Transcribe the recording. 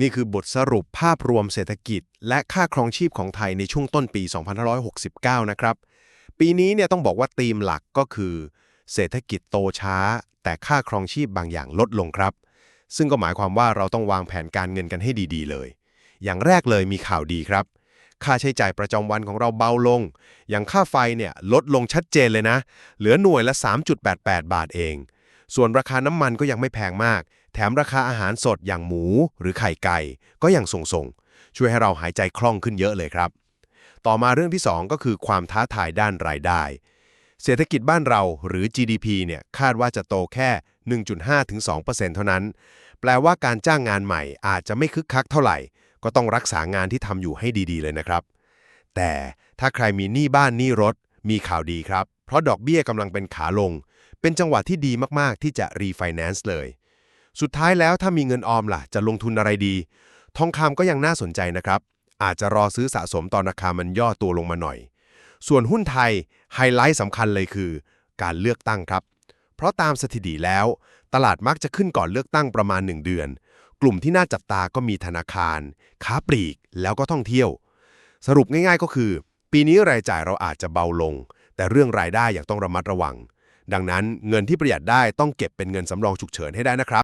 นี่คือบทสรุปภาพรวมเศรษฐกิจ และค่าครองชีพของไทยในช่วงต้นปี 2569 นะครับ ปีนี้เนี่ยต้องบอกว่าธีมหลักก็คือ เศรษฐกิจโตช้า แต่ค่าครองชีพบางอย่างลดลงครับ ซึ่งก็หมายความว่าเราต้องวางแผนการเงินกันให้ดีๆ เลย อย่างแรกเลยมีข่าวดีครับ ค่าใช้จ่ายประจำวันของเราเบาลง อย่างค่าไฟเนี่ยลดลงชัดเจนเลยนะ เหลือหน่วยละ 3.88 บาทเอง ส่วนราคาน้ำมันก็ยังไม่แพงมาก แถมราคาอาหารสดอย่างหมูหรือไข่ไก่ก็ยังส่งๆ ช่วยให้เราหายใจคล่องขึ้นเยอะเลยครับ ต่อมาเรื่องที่ 2 ก็คือความท้าทายด้านรายได้ เศรษฐกิจบ้านเราหรือ GDP เนี่ยคาดว่าจะโตแค่ 1.5-2%เท่านั้น แปลว่าการจ้างงานใหม่อาจจะไม่คึกคักเท่าไหร่ ก็ต้องรักษางานที่ทำอยู่ให้ดีๆ เลยนะครับ แต่ถ้าใครมีหนี้บ้านหนี้รถ มีข่าวดีครับ เพราะดอกเบี้ยกำลังเป็นขาลง เป็นจังหวะที่ดีมากๆ ที่จะรีไฟแนนซ์เลย สุดท้ายแล้วถ้ามีเงินออมล่ะ จะลงทุนอะไรดี ทองคำก็ยังน่าสนใจนะครับ อาจจะรอซื้อสะสมตอนราคามันย่อตัวลงมาหน่อย ส่วนหุ้นไทยไฮไลท์สำคัญเลยคือ การเลือกตั้งครับ เพราะตามสถิติแล้ว ตลาดมักจะขึ้นก่อนเลือกตั้งประมาณ 1 เดือน กลุ่มที่น่าจับตาก็มีธนาคาร ค้าปลีก แล้วก็ท่องเที่ยว สรุปง่ายๆก็คือ ปีนี้รายจ่ายเราอาจจะเบาลง แต่เรื่องรายได้ยังต้องระมัดระวังดังนั้นเงินที่ประหยัดได้ต้องเก็บเป็นเงินสำรองฉุกเฉินให้ได้นะครับ